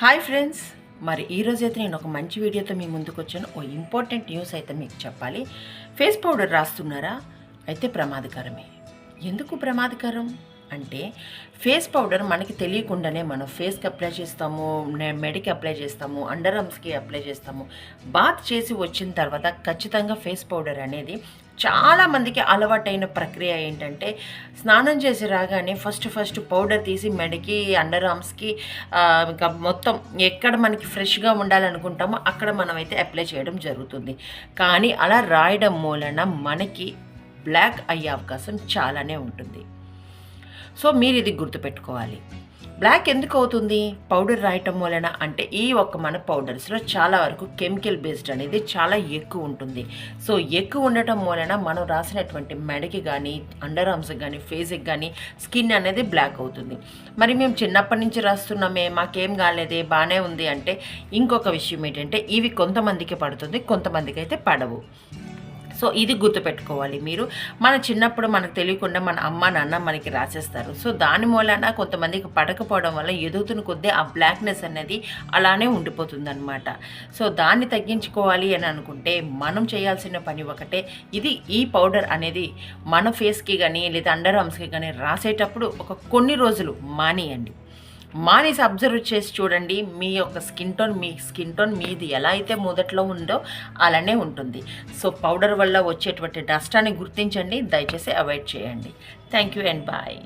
Hi friends. మరి ఈరోజు అయితే నేను ఒక మంచి వీడియోతో మీ ముందుకు వచ్చాను ఓ ఇంపార్టెంట్ న్యూస్ అయితే మీకు చెప్పాలి. ఫేస్ పౌడర్ రాస్తున్నారా? అయితే ప్రమాదకరమే. ఎందుకు ప్రమాదకరం? అంటే ఫేస్ పౌడర్ మనకి తెలియకుండానే మనం ఫేస్కి అప్లై చేస్తాము మెడికి మెడకి అప్లై చేస్తాము అండర్ ఆర్మ్స్కి అప్లై చేస్తాము. బాత్ చేసి వచ్చిన తర్వాత ఖచ్చితంగా ఫేస్ పౌడర్ అనేది చాలామందికి అలవాటైన ప్రక్రియ ఏంటంటే స్నానం చేసి రాగానే ఫస్ట్ ఫస్ట్ పౌడర్ తీసి మెడకి అండర్ ఆర్మ్స్కి ఇంకా మొత్తం ఎక్కడ మనకి ఫ్రెష్గా ఉండాలనుకుంటామో అక్కడ మనమైతే అప్లై చేయడం జరుగుతుంది. కానీ అలా రాయడం మూలన మనకి బ్లాక్ అయ్యే అవకాశం చాలానే ఉంటుంది. సో మీరు ఇది గుర్తుపెట్టుకోవాలి. బ్లాక్ ఎందుకు అవుతుంది? పౌడర్ రాయటం వలన అంటే ఈ ఒక్క మన పౌడర్స్లో చాలా వరకు కెమికల్ బేస్డ్ అనేది చాలా ఎక్కువ ఉంటుంది. సో ఎక్కువ ఉండటం వలన మనం రాసినటువంటి మెడకి కానీ అండర్ ఆర్మ్స్కి కానీ ఫేస్కి కానీ స్కిన్ అనేది బ్లాక్ అవుతుంది. మరి మేము చిన్నప్పటి నుంచి రాస్తున్నామే మాకేం కాలేదే బాగానే ఉంది అంటే ఇంకొక విషయం ఏంటంటే ఇవి కొంతమందికి పడుతుంది కొంతమందికి అయితే పడవు. సో ఇది గుర్తుపెట్టుకోవాలి మీరు. మన చిన్నప్పుడు మనకు తెలియకుండా మన అమ్మ నాన్న మనకి రాసేస్తారు. సో దాని మూలన కొంతమందికి పడకపోవడం వల్ల ఎదుగుతున్న కొద్దీ ఆ బ్లాక్నెస్ అనేది అలానే ఉండిపోతుంది అనమాట సో దాన్ని తగ్గించుకోవాలి అని అనుకుంటే మనం చేయాల్సిన పని ఒకటే. ఇది ఈ పౌడర్ అనేది మన ఫేస్కి కానీ లేదా అండర్ ఆర్మ్స్కి కానీ రాసేటప్పుడు ఒక కొన్ని రోజులు మానేయండి. మానేసి అబ్జర్వ్ చేసి చూడండి మీ యొక్క స్కిన్ టోన్ మీ స్కిన్ టోన్ మీది ఎలా అయితే మొదట్లో ఉందో అలానే ఉంటుంది. సో పౌడర్ వల్ల వచ్చేటువంటి డస్ట్ అని గుర్తించండి దయచేసి అవాయిడ్ చేయండి. Thank you and bye.